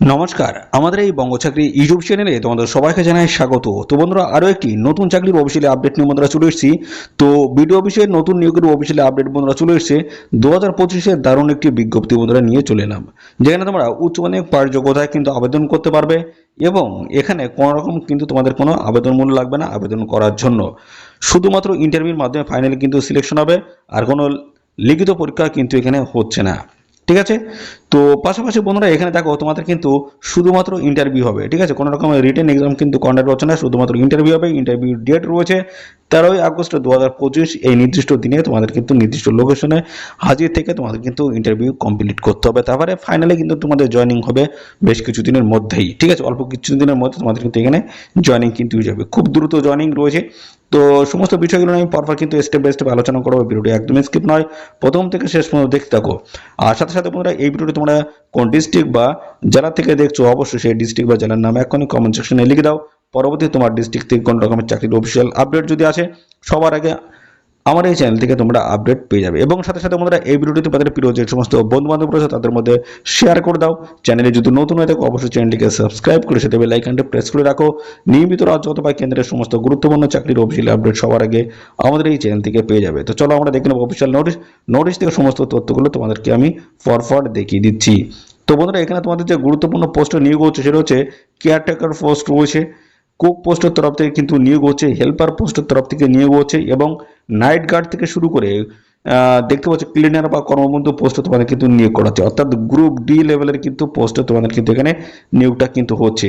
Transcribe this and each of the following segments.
নমস্কার, আমাদের এই বঙ্গ চাকরি ইউটিউব চ্যানেলে তোমাদের সবাইকে জানাই স্বাগত। তো বন্ধুরা, আরও একটি নতুন চাকরির অফিসিয়ালি আপডেট নিয়ে বন্ধুরা চলে এসেছি। তো বিডিও অফিসের নতুন নিয়োগের অফিসিয়ালি আপডেট বন্ধুরা চলে এসেছে। দু হাজার পঁচিশের দারুণ একটি বিজ্ঞপ্তি বন্ধুরা নিয়ে চলে এলাম। যেখানে তোমরা উচ্চমানের পাওয়ার যোগ্যতায় কিন্তু আবেদন করতে পারবে এবং এখানে কোনো রকম কিন্তু তোমাদের কোনো আবেদন মূল্য লাগবে না আবেদন করার জন্য। শুধুমাত্র ইন্টারভিউর মাধ্যমে ফাইনালি কিন্তু সিলেকশন হবে, আর কোনো লিখিত পরীক্ষা কিন্তু এখানে হচ্ছে না। ঠিক আছে? তো পাশাপাশি বন্ধুরা, এখানে দেখো তোমাদের কিন্তু শুধুমাত্র ইন্টারভিউ হবে, ঠিক আছে? কোনো রকমের রিটেন এক্সাম কিন্তু কন্ডাক্ট হচ্ছে না, শুধুমাত্র ইন্টারভিউ হবে ইন্টারভিউ ডেট রয়েছে তেরোই আগস্ট দু হাজার পঁচিশ, এই নির্দিষ্ট দিনে তোমাদের কিন্তু নির্দিষ্ট লোকেশনে হাজির থেকে তোমাদের কিন্তু ইন্টারভিউ কমপ্লিট করতে হবে। তারপরে ফাইনালি কিন্তু তোমাদের জয়নিং হবে বেশ কিছু দিনের মধ্যেই, ঠিক আছে? অল্প কিছু দিনের মধ্যে তোমাদের কিন্তু এখানে জয়নিং কিন্তু হয়ে যাবে। খুব দ্রুত জয়নিং রয়েছে। তো সমস্ত বিষয়গুলো আমি পরপর কিন্তু স্টেপ বাই স্টেপ আলোচনা করব। ভিডিওটি একদমই স্কিপ নয়। প্রথম থেকে শেষ পর্যন্ত দেখতে থাকো। আর সাথে সাথে বন্ধুরা, এই ভিডিওটি তোমরা কোন ডিস্ট্রিক্ট বা জেলা থেকে দেখছ, অবশ্যই সেই ডিস্ট্রিক্ট বা জেলার নাম এখনই কমেন্ট সেকশনে লিখে দাও। পরবর্তী তোমার ডিস্ট্রিক্ট থেকে কোনো রকমের চাকরির অফিসিয়াল আপডেট যদি আসে, সবার আগে আমার এই চ্যানেল থেকে তোমরা আপডেট পেয়ে যাবে। এবং সাথে সাথে বন্ধুরা, এই ভিডিওটি তোমাদের প্রিয় যে সমস্ত বন্ধু বান্ধব রয়েছে, তাদের মধ্যে শেয়ার করে দাও। চ্যানেলে যদি নতুন হয়ে থাকো, অবশ্যই চ্যানেলটিকে সাবস্ক্রাইব করে সাথে বেল আইকনটি প্রেস করে রাখো। নিয়মিত রাজ্য অথবা কেন্দ্রের সমস্ত গুরুত্বপূর্ণ চাকরির অফিসিয়াল আপডেট সবার আগে আমাদের এই চ্যানেল থেকে পেয়ে যাবে। তো চলো, আমরা দেখে নেব অফিসিয়াল নোটিশ নোটিশ থেকে সমস্ত তথ্যগুলো তোমাদেরকে আমি ফরফর দেখিয়ে দিচ্ছি। তো বন্ধুরা, এখানে তোমাদের যে গুরুত্বপূর্ণ পোস্ট নিয়োগ হচ্ছে, সেটা হচ্ছে কেয়ারটেকার পোস্ট রয়েছে। কুক পোস্টের তরফ থেকে কিন্তু নিয়োগ হচ্ছে হেল্পার পোস্টের তরফ থেকে নিয়োগ হচ্ছে এবং নাইট গার্ড থেকে শুরু করে দেখতে পাচ্ছ ক্লিনার বা কর্মবন্ধু পোস্টে তোমাদের কিন্তু নিয়োগ করা হচ্ছে। অর্থাৎ গ্রুপ ডি লেভেলের কিন্তু পোস্টে তোমাদের কিন্তু এখানে নিয়োগটা কিন্তু হচ্ছে।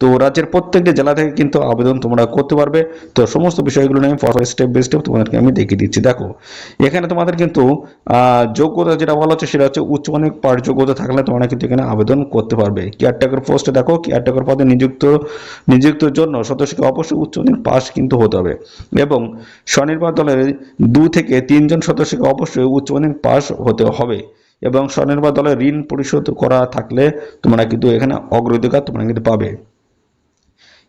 তো রাজ্যের প্রত্যেকটি জেলা থেকে কিন্তু আবেদন তোমরা করতে পারবে। তো সমস্ত বিষয়গুলো নিয়ে স্টেপ বাই স্টেপ তোমাদেরকে আমি দেখিয়ে দিচ্ছি। দেখো, এখানে তোমাদের কিন্তু যোগ্যতা যেটা বলা হচ্ছে সেটা হচ্ছে উচ্চমানের পাঠ যোগ্যতা থাকলে তোমরা কিন্তু এখানে আবেদন করতে পারবে। কেয়ারটেকার পোস্টে দেখো কেয়ারটেকার পদে নিযুক্ত নিযুক্তর জন্য সদস্যকে অবশ্যই উচ্চমানের পাস কিন্তু হতে হবে। এবং স্বনির্ভর দলের দু থেকে তিনজন সদস্যকে অবশ্যই উচ্চমানের পাস হতে হবে। এবং স্বনির্ভর দলের ঋণ পরিশোধ করা থাকলে তোমরা কিন্তু এখানে অগ্রাধিকার তোমরা কিন্তু পাবে।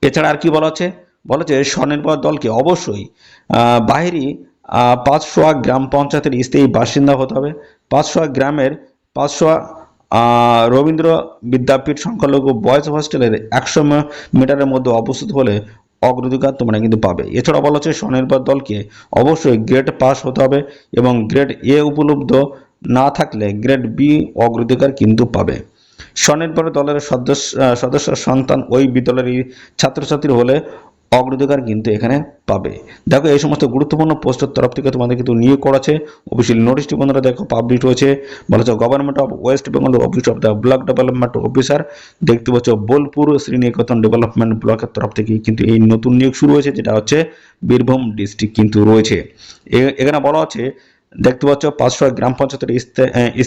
এছাড়া আর কি বলা হচ্ছে বলা হচ্ছে স্বনির্ভর দলকে অবশ্যই বাহিরি আহ, পাঁচশোয়া গ্রাম পঞ্চায়েতের স্থায়ী বাসিন্দা হতে হবে। পাঁচশোয়া গ্রামের পাঁচশোয়া রবীন্দ্র বিদ্যাপীঠ সংখ্যালঘু বয়েজ হোস্টেলের একশো মিটারের মধ্যে অবস্থিত হলে অগ্রাধিকার তোমরা কিন্তু পাবে। এছাড়া বলা হচ্ছে স্বনির্ভর দলকে অবশ্যই গ্রেড পাস হতে হবে এবং গ্রেড এ উপলব্ধ না থাকলে গ্রেড বি অগ্রাধিকার কিন্তু পাবে। স্বনির্ভর দলের সদস্য সদস্য সন্তান ওই বিদ্যালয়ের ছাত্রছাত্রী হলে অগ্রাধিকার কিন্তু এখানে পাবে। দেখো, এই সমস্ত গুরুত্বপূর্ণ পোস্টের তরফ থেকে তোমাদের কিন্তু নিয়োগ করাছে অফিসিয়াল নোটিশটি বন্ধুরা দেখো পাবলিশ হয়েছে। বলা হচ্ছে government of West Bengal office of the block development officer দেখতে পাচ্ছ, বোলপুর শ্রীনিকেতন ডেভেলপমেন্ট ব্লকের তরফ থেকে কিন্তু এই নতুন নিয়োগ শুরু হয়েছে, যেটা হচ্ছে বীরভূম ডিস্ট্রিক্ট কিন্তু রয়েছে। এখানে বলা হচ্ছে দেখতে পাচ্ছ পাঁচশো গ্রাম পঞ্চায়েতের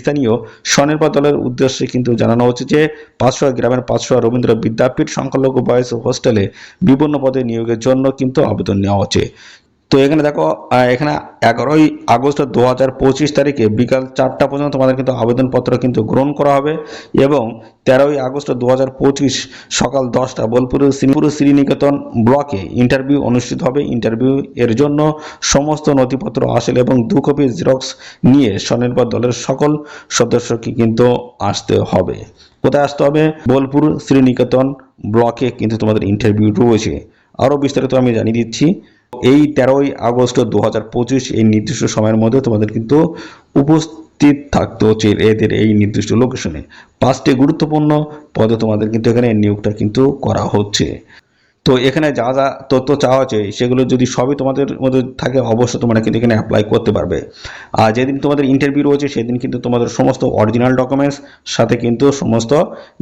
স্থানীয় স্বনির্ভর দলের উদ্দেশ্যে কিন্তু জানানো হচ্ছে যে পাঁচশো গ্রামের পাঁচশো রবীন্দ্র বিদ্যাপীঠ সংখ্যালঘু বয়স হোস্টেলে বিভিন্ন পদে নিয়োগের জন্য কিন্তু আবেদন নেওয়া হচ্ছে। তো এখানে দেখো এখানে এগারোই আগস্ট দু হাজার পঁচিশ তারিখে বিকাল চারটা পর্যন্ত তোমাদের কিন্তু আবেদনপত্র কিন্তু গ্রহণ করা হবে এবং তেরোই আগস্ট দু হাজার পঁচিশ সকাল দশটা বোলপুরের শ্রীপুর শ্রীনিকেতন ব্লকে ইন্টারভিউ অনুষ্ঠিত হবে। ইন্টারভিউ এর জন্য সমস্ত নথিপত্র আসল এবং দু কপি জেরক্স নিয়ে স্বনির্ভর দলের সকল সদস্যকে কিন্তু আসতে হবে। কোথায় আসতে হবে? বোলপুর শ্রীনিকেতন ব্লকে কিন্তু তোমাদের ইন্টারভিউ রয়েছে। আরও বিস্তারিত আমি জানিয়ে দিচ্ছি। এই তেরোই আগস্ট দু হাজার পঁচিশ এই নির্দিষ্ট সময়ের মধ্যে তোমাদের কিন্তু উপস্থিত থাকতে হচ্ছে এদের এই নির্দিষ্ট লোকেশনে পাঁচটি গুরুত্বপূর্ণ পদে তোমাদের কিন্তু এখানে নিয়োগটা কিন্তু করা হচ্ছে। তো এখানে যা যা তথ্য চাওয়া হচ্ছে, সেগুলো যদি সবই তোমাদের মধ্যে থাকে, অবশ্যই তোমরা কিন্তু এখানে অ্যাপ্লাই করতে পারবে। আর যেদিন তোমাদের ইন্টারভিউ রয়েছে, সেদিন কিন্তু তোমাদের সমস্ত অরিজিনাল ডকুমেন্টস সাথে কিন্তু সমস্ত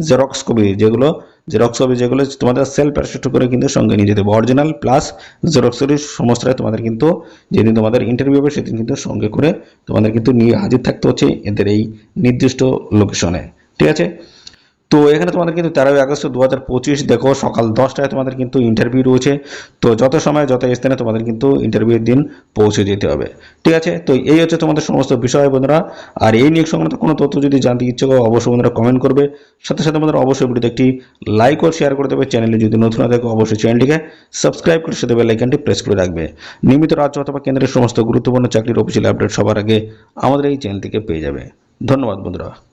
জেরক্স কপি যেগুলো জেরক্স হবে যেগুলো তোমাদের সেলফ অ্যাটেস্ট করে কিন্তু সঙ্গে নিয়ে যেতে হবে। অরিজিনাল প্লাস জেরক্স কপি সমস্তটাই তোমাদের কিন্তু যেদিন তোমাদের ইন্টারভিউ হবে সেদিন কিন্তু সঙ্গে করে তোমাদের কিন্তু নিয়ে হাজির থাকতে হচ্ছে এদের এই নির্দিষ্ট লোকেশনে ঠিক আছে? তো এখানে তোমাদের কিন্তু তেরোই আগস্ট দু হাজার পঁচিশ, দেখো সকাল দশটায় তোমাদের কিন্তু ইন্টারভিউ রয়েছে। তো যত সময় যত স্থানে তোমাদের কিন্তু ইন্টারভিউর দিন পৌঁছে যেতে হবে। ঠিক আছে? তো এই হচ্ছে তোমাদের সমস্ত বিষয় বন্ধুরা। আর এই নিয়োগ সংক্রান্ত কোনো তথ্য যদি জানতে ইচ্ছে করো, অবশ্যই বন্ধুরা কমেন্ট করবে। সাথে সাথে বন্ধুরা অবশ্যই ভিডিওতে একটি লাইক ও শেয়ার করে দেবে। চ্যানেলে যদি নতুন না দেখো অবশ্যই চ্যানেলটিকে সাবস্ক্রাইব করে সাথে বেল আইকনটি প্রেস করে রাখবে। নিয়মিত রাজ্য অথবা কেন্দ্রের সমস্ত গুরুত্বপূর্ণ চাকরির অফিসিয়াল আপডেট সবার আগে আমাদের এই চ্যানেল থেকে পেয়ে যাবে। ধন্যবাদ বন্ধুরা।